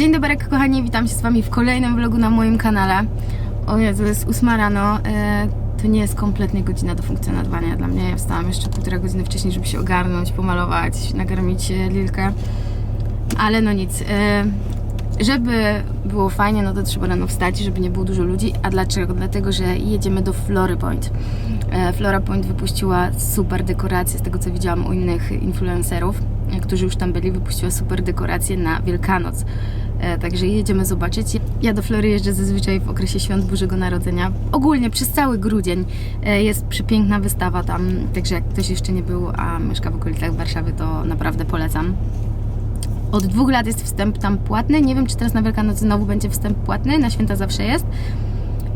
Dzień dobry kochani, witam się z Wami w kolejnym vlogu na moim kanale. O Jezu, jest 8 rano. E, to nie jest kompletnie godzina do funkcjonowania dla mnie. Ja wstałam jeszcze półtora godziny wcześniej, żeby się ogarnąć, pomalować, nakarmić e, Lilkę. Ale no nic. E, żeby było fajnie, no to trzeba rano wstać, żeby nie było dużo ludzi. A dlaczego? Dlatego, że jedziemy do Flory Point. E, Flora Point wypuściła super dekoracje, z tego co widziałam u innych influencerów, którzy już tam byli, wypuściła super dekoracje na Wielkanoc. E, Także jedziemy zobaczyć. Ja do Flory jeżdżę zazwyczaj w okresie świąt Bożego Narodzenia. Ogólnie przez cały grudzień e, jest przepiękna wystawa tam, także jak ktoś jeszcze nie był, a mieszka w okolicach Warszawy, to naprawdę polecam. Od dwóch lat jest wstęp tam płatny. Nie wiem, czy teraz na Wielkanoc znowu będzie wstęp płatny. Na święta zawsze jest.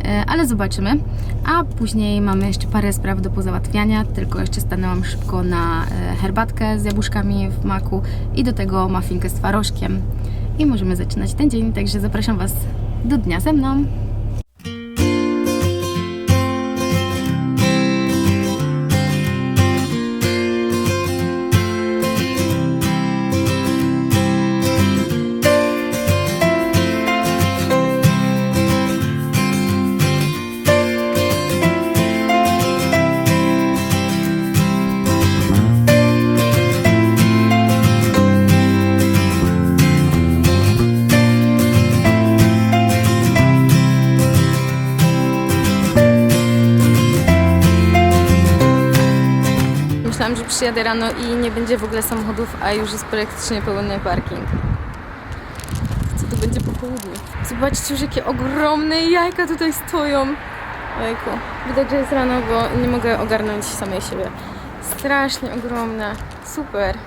E, Ale zobaczymy. A później mamy jeszcze parę spraw do pozałatwiania. Tylko jeszcze stanęłam szybko na herbatkę z jabłuszkami w maku i do tego mafinkę z twarożkiem. I możemy zaczynać ten dzień. Także zapraszam Was do dnia ze mną. Przyjadę rano i nie będzie w ogóle samochodów, a już jest praktycznie pełny parking. Co to będzie po południu? Zobaczcie już jakie ogromne jajka tutaj stoją. Ojku. Widać, że jest rano, bo nie mogę ogarnąć samej siebie. Strasznie ogromne. Super.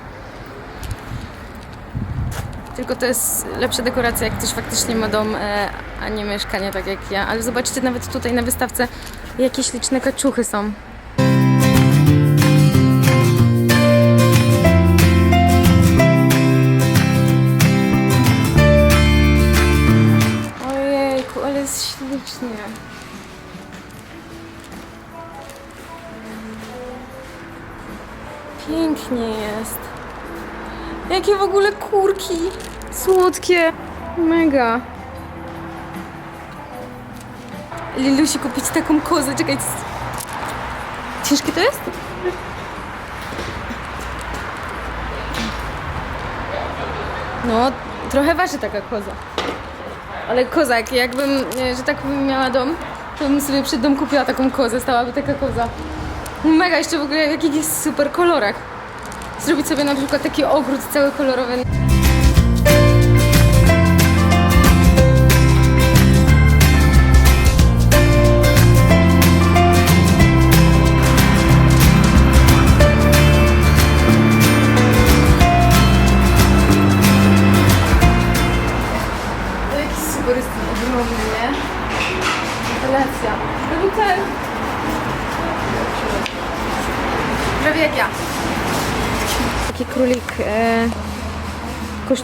Tylko to jest lepsza dekoracja, jak ktoś faktycznie ma dom, e, a nie mieszkanie tak jak ja. Ale zobaczcie nawet tutaj na wystawce, jakie śliczne kaczuchy są. Pięknie jest. Jakie w ogóle kurki. Słodkie. Mega. Lilusi kupić taką kozę. Czekaj. Ciężkie to jest? No, trochę waży taka koza. Ale kozak, jakbym, e, że tak bym miała dom, to bym sobie przed dom kupiła taką kozę, stałaby taka koza. Mega, jeszcze w ogóle w jakich jest super kolorach. Zrobić sobie na przykład taki ogród cały kolorowy.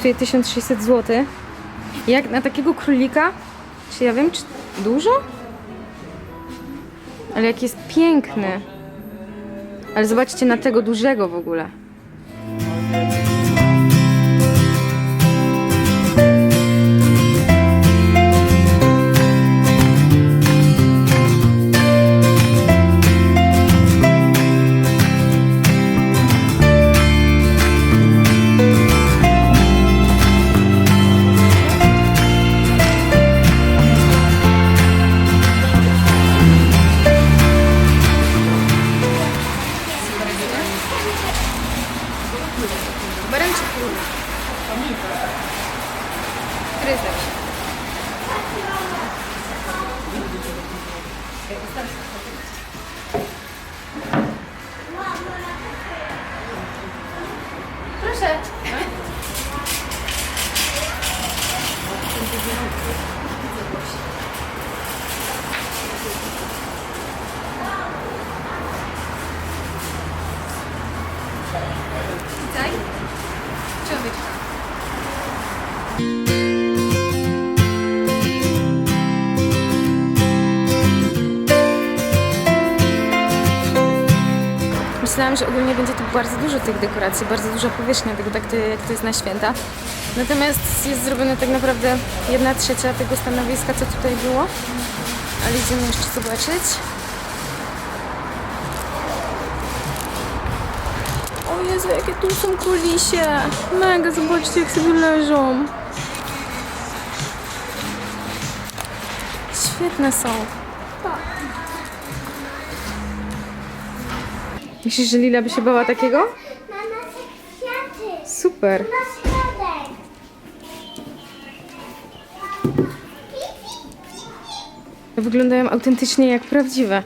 Kosztuje 1600 zł. Jak na takiego królika, czy ja wiem, czy dużo? Ale jaki jest piękny. Ale zobaczcie na tego dużego w ogóle. Jest lepszy? Proszę. Myślałam, że ogólnie będzie tu bardzo dużo tych dekoracji, bardzo duża powierzchnia tego, tak to, jak to jest na święta. Natomiast jest zrobione tak naprawdę jedna trzecia tego stanowiska, co tutaj było. Ale idziemy jeszcze zobaczyć. O Jezu, jakie tu są kulisie! Mega, zobaczcie jak sobie leżą. Świetne są. Myślisz, że Lila by się bała takiego? Chce kwiaty. Super. Na. Wyglądają autentycznie jak prawdziwe.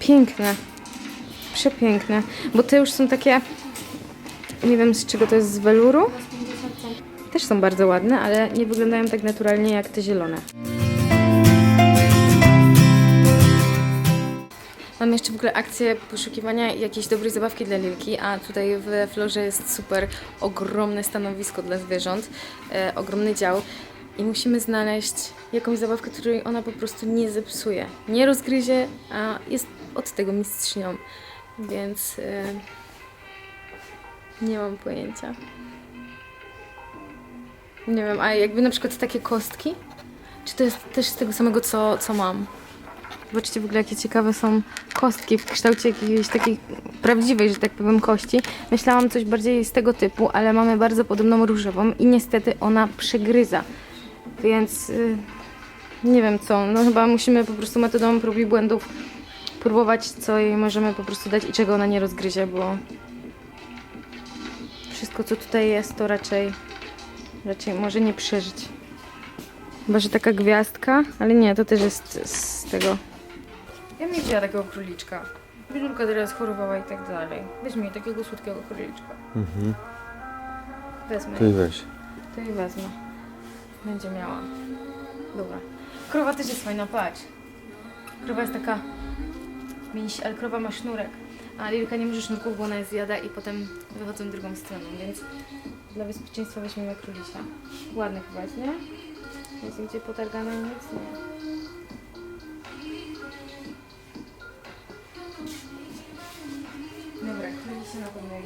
Piękne. Przepiękne. Bo te już są takie. Nie wiem z czego to jest z weluru. Też są bardzo ładne, ale nie wyglądają tak naturalnie jak te zielone. Mam jeszcze w ogóle akcję poszukiwania jakiejś dobrej zabawki dla Lilki, a tutaj w Florze jest super ogromne stanowisko dla zwierząt, e, ogromny dział i musimy znaleźć jakąś zabawkę, której ona po prostu nie zepsuje, nie rozgryzie, a jest od tego mistrzynią, więc e, nie mam pojęcia. Nie wiem, a jakby na przykład takie kostki? Czy to jest też z tego samego, co, co mam? Zobaczcie w ogóle, jakie ciekawe są kostki w kształcie jakiejś takiej prawdziwej, że tak powiem, kości. Myślałam coś bardziej z tego typu, ale mamy bardzo podobną różową i niestety ona przegryza. Więc y, nie wiem co, no chyba musimy po prostu metodą prób i błędów próbować, co jej możemy po prostu dać i czego ona nie rozgryzie, bo wszystko, co tutaj jest, to raczej, raczej może nie przeżyć. Chyba, że taka gwiazdka, ale nie, to też jest z tego. Ja bym nie chciała takiego króliczka. Wilulka teraz chorowała i tak dalej. Weź mi takiego słodkiego króliczka. Mhm. Wezmę. To i weź. To i wezmę. Będzie miała. Dobra. Krowa też jest fajna, patrz. Krowa jest taka mięś, ale krowa ma sznurek. A Lilka nie może sznurków, bo ona je zjada i potem wychodzą drugą stroną, więc dla bezpieczeństwa weźmiemy królisia. Ładny chyba jest, nie? Jest gdzie potargane nic? Nie. Królisia na pewno.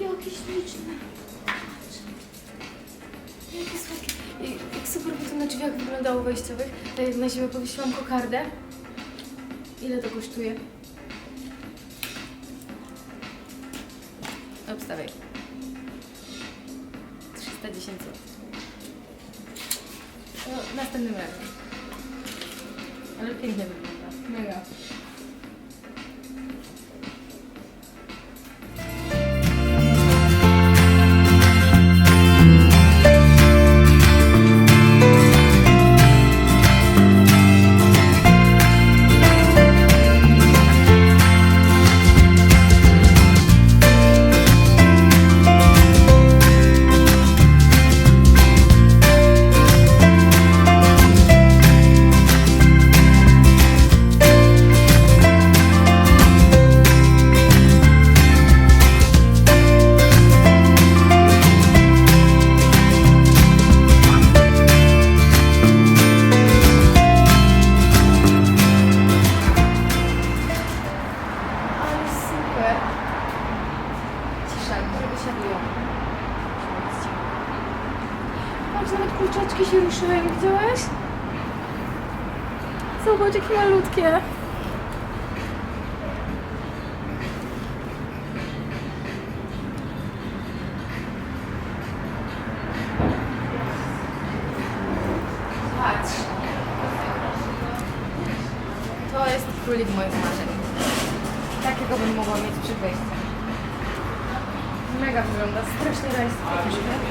Jakie śliczne. I Jak super by na drzwiach wyglądało wejściowych. Tak jak na ziemię powiesiłam kokardę. Ile to kosztuje? Obstawiaj. 310 zł. No, następnym razem. Ale pięknie wygląda. Mega. Widziałeś? Zobacz, jakie malutkie. Patrz. To jest królik moich marzeń. Takiego bym mogła mieć przed wejściem. Mega wygląda, strasznie realistycznie.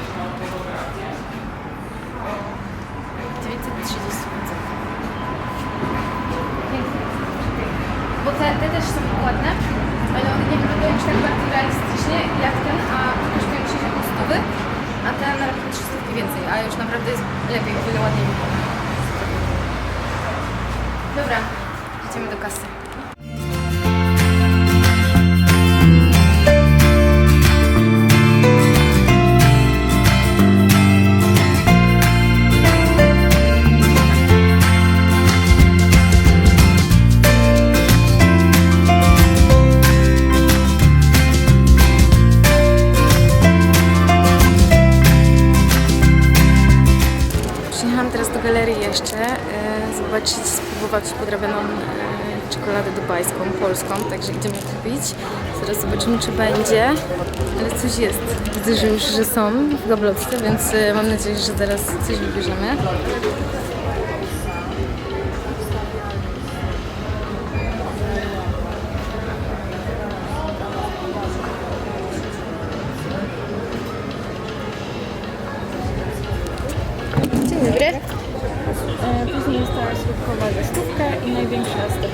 930 zł. Piękne. Bo te, te też są ładne, ale one nie wyglądają już tak bardzo realistycznie jak ten, a kosztują 60 stówy, a ten na razie 300 więcej, a już naprawdę jest lepiej, o wiele ładniej. Dobra, idziemy do kasy. Galerii jeszcze, e, zobaczyć, spróbować podrobioną e, czekoladę dubajską, polską, także idziemy kupić. Zaraz zobaczymy, czy będzie, ale coś jest. Widzę, że już że są w gablotce, więc e, mam nadzieję, że zaraz coś wybierzemy.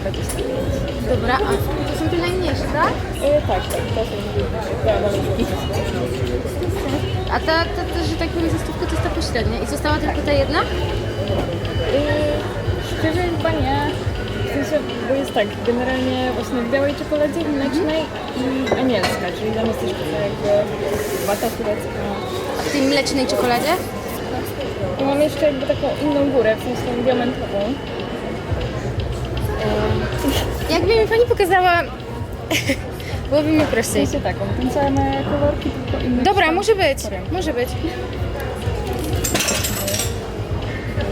Dobra, a to są te najmniejsze, tak? E, tak, tak, to są najmniejsze. A ta, ta, ta, że tak powiem, zastówka to jest ta pośrednia i została tylko ta jedna? E, szczerze chyba nie. W sensie, bo jest tak, generalnie właśnie w białej czekoladzie, mhm. mlecznej i anielska, czyli tam jest też taka jakby wata turecka. A w tej mlecznej czekoladzie? I mam jeszcze jakby taką inną górę, w sensie diamentową. Jakby mi pani pokazała, byłoby mi prościej. sensie taką, te same kolorki, tylko inne Dobra, może być, może być.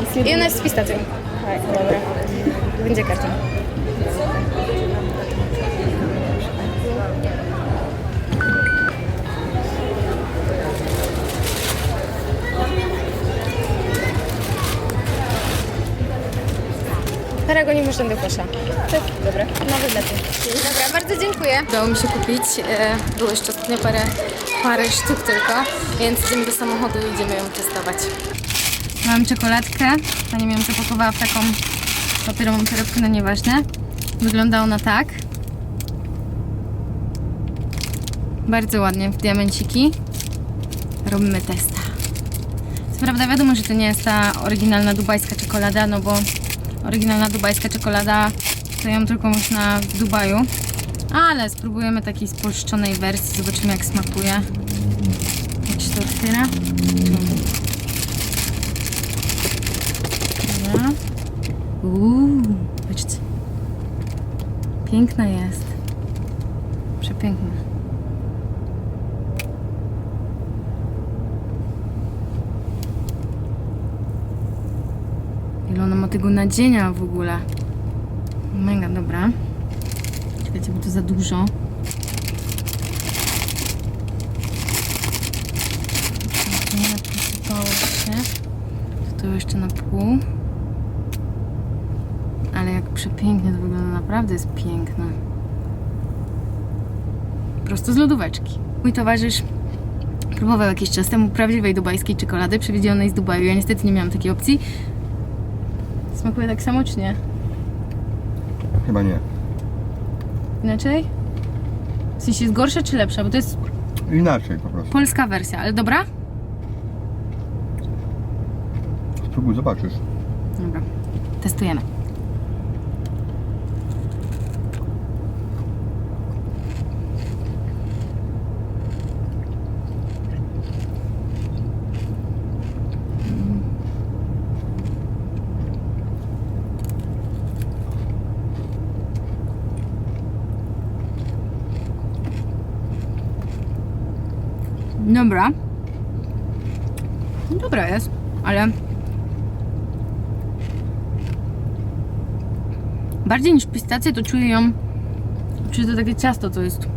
Jest I jedyny- ona jest z pistacją. Tak, dobra. Będzie karton. Paragonie można do kosza. Tak, dobra. Nawet lepiej. Dobra, bardzo dziękuję. Udało mi się kupić. e, Było jeszcze ostatnio parę, parę sztuk tylko, więc idziemy do samochodu i idziemy ją testować. Mam czekoladkę. Pani mi ją zapakowała w taką papierową torebkę, no nieważne. Wygląda ona tak. Bardzo ładnie, w diamenciki. Robimy testa. Co prawda wiadomo, że to nie jest ta oryginalna dubajska czekolada, no bo oryginalna dubajska czekolada to ją tylko można w Dubaju. Ale spróbujemy takiej spolszczonej wersji, zobaczymy jak smakuje. Jak się to otwiera. Uuu, patrzcie. Piękna jest. Przepiękna. Ile ona ma tego nadzienia w ogóle. Mega dobra. Czekajcie, bo to za dużo. Posypało się. To, jeszcze na pół. Ale jak przepięknie to wygląda, naprawdę jest piękna. Prosto z lodóweczki. Mój towarzysz próbował jakiś czas temu prawdziwej dubajskiej czekolady, przewidzianej z Dubaju. Ja niestety nie miałam takiej opcji. Smakuje tak samo, czy nie? Chyba nie. Inaczej? W sensie jest gorsza czy lepsza? Bo to jest Inaczej po prostu. polska wersja, ale dobra? Spróbuj, zobaczysz. Dobra. Testujemy. Dobra. Dobra jest, ale bardziej niż pistację to czuję ją, czuję to takie ciasto, co jest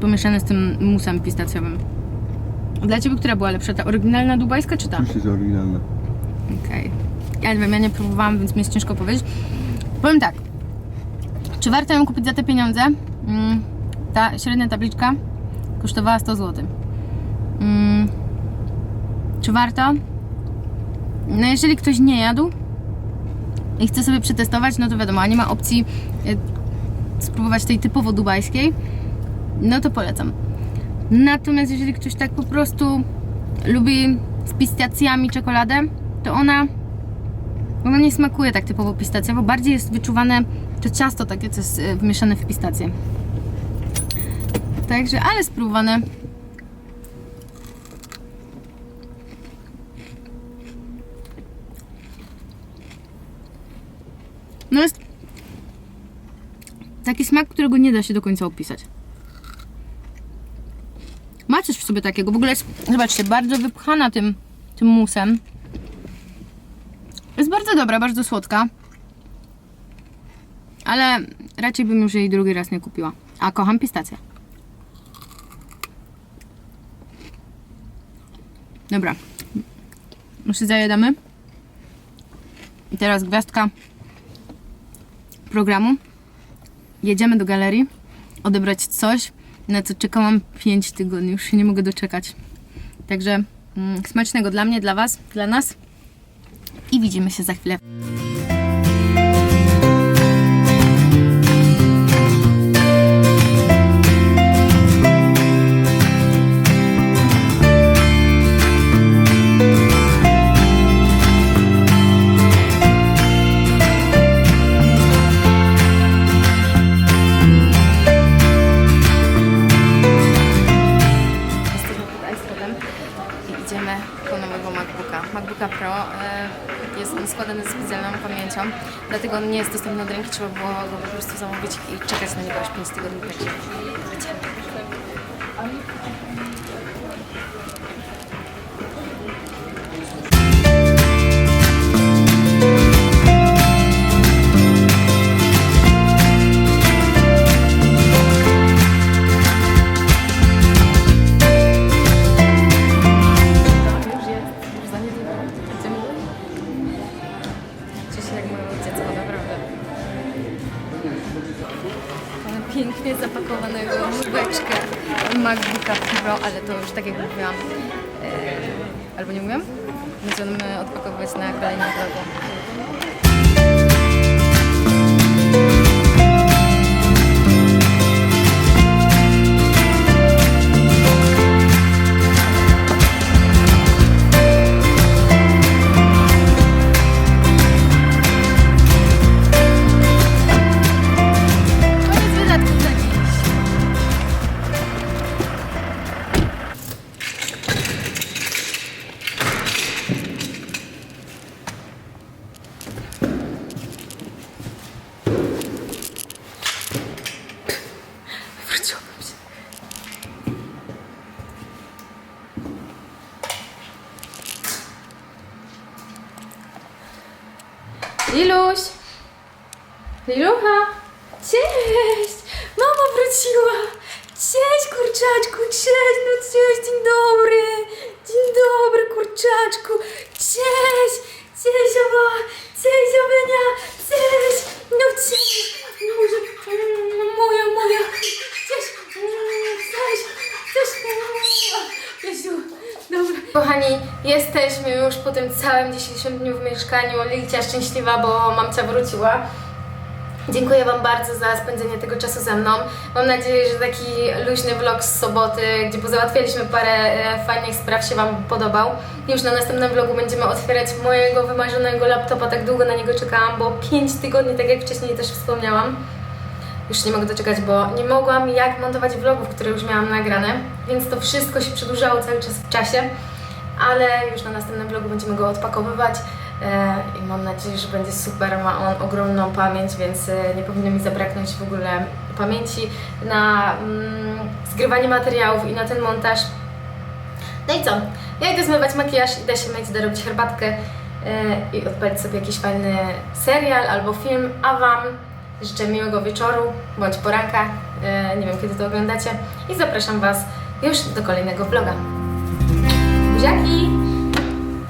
pomieszane z tym musem pistacjowym. Dla Ciebie która była lepsza, ta oryginalna dubajska czy ta? Oczywiście jest oryginalna. Okej. Ja nie wiem, ja nie próbowałam, więc mi jest ciężko powiedzieć. Powiem tak. Czy warto ją kupić za te pieniądze? Mm, ta średnia tabliczka kosztowała 100 zł. Mm, czy warto? No jeżeli ktoś nie jadł i chce sobie przetestować, no to wiadomo, a nie ma opcji y, spróbować tej typowo dubajskiej, no to polecam. Natomiast jeżeli ktoś tak po prostu lubi z pistacjami czekoladę, to ona ona nie smakuje tak typowo pistacjowo, bardziej jest wyczuwane to ciasto takie, co jest e, wmieszane w pistację. Także, ale spróbowane. No jest taki smak, którego nie da się do końca opisać. Ma coś w sobie takiego. W ogóle jest, zobaczcie, bardzo wypchana tym, tym musem. Bardzo dobra, bardzo słodka. Ale raczej bym już jej drugi raz nie kupiła. A kocham pistację. Dobra. Już się zajadamy. I teraz gwiazdka programu. Jedziemy do galerii odebrać coś, na co czekałam 5 tygodni. Już się nie mogę doczekać. Także mm, smacznego dla mnie, dla Was, dla nas. I widzimy się za chwilę. MacBooka. MacBooka Pro e, jest on składany z specjalną pamięcią, dlatego on nie jest dostępny od ręki, trzeba było go po prostu zamówić i czekać na niego aż 5 tygodni. Także pięknie zapakowanego łóżeczkę MacBooka Pro, ale to już tak jak mówiłam, e, albo nie mówiłam? Będziemy odpakowywać na kolejnym vlogu. Tym całym dzisiejszym dniu w mieszkaniu. Lilcia szczęśliwa, bo mamcia wróciła. Dziękuję Wam bardzo za spędzenie tego czasu ze mną. Mam nadzieję, że taki luźny vlog z soboty, gdzie pozałatwialiśmy parę e, fajnych spraw się Wam podobał. Już na następnym vlogu będziemy otwierać mojego wymarzonego laptopa. Tak długo na niego czekałam, bo 5 tygodni, tak jak wcześniej też wspomniałam. Już nie mogę doczekać, bo nie mogłam jak montować vlogów, które już miałam nagrane, więc to wszystko się przedłużało cały czas w czasie, ale już na następnym vlogu będziemy go odpakowywać e, i mam nadzieję, że będzie super. Ma on ogromną pamięć, więc e, nie powinno mi zabraknąć w ogóle pamięci na mm, zgrywanie materiałów i na ten montaż. No i co? Ja idę zmywać makijaż, idę się myć, idę robić herbatkę e, i odpalić sobie jakiś fajny serial albo film, a Wam życzę miłego wieczoru bądź poranka, nie wiem kiedy to oglądacie i zapraszam Was już do kolejnego vloga. Jackie.